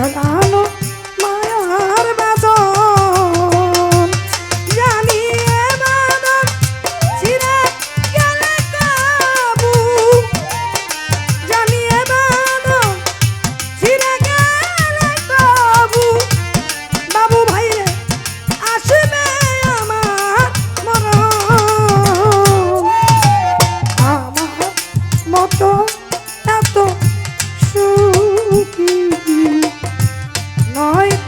জড়ানো মায়ার বাজন জানিয়ে বাদন ছিঁড়ে জানিয়ে বাদন ছিঁড়ে গেলে বাবু ভাই রে আসবে আমার মতো এত সুখী I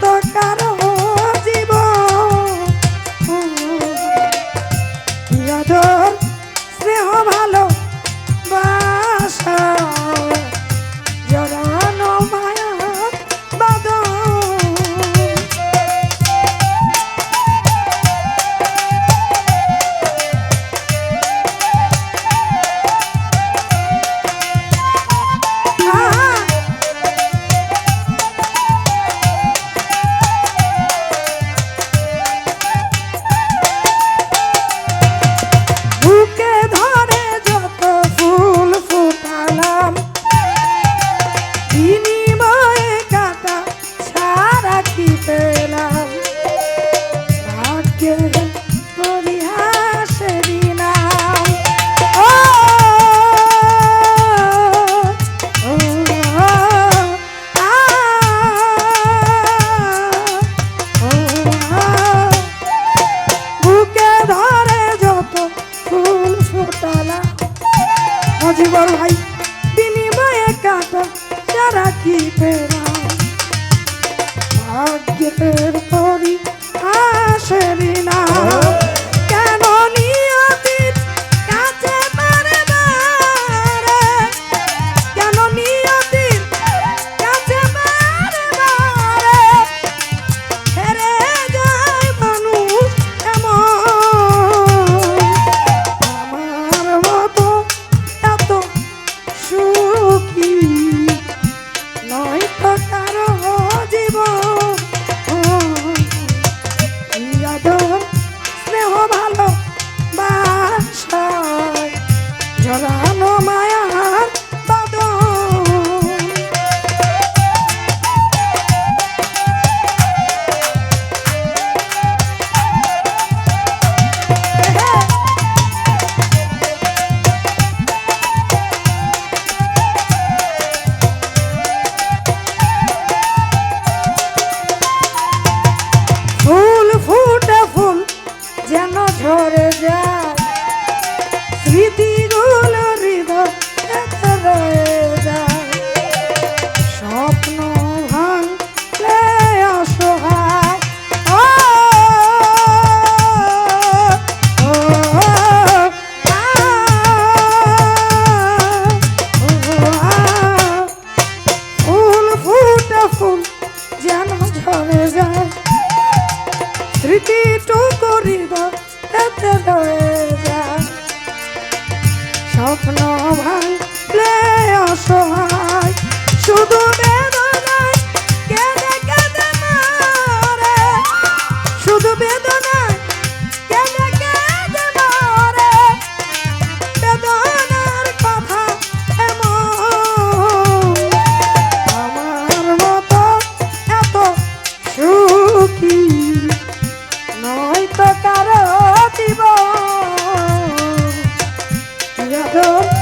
ভাগ্যের পরি আসেনি না। স্বপ্ন ভাঙলে অসহায় শুধু Oh.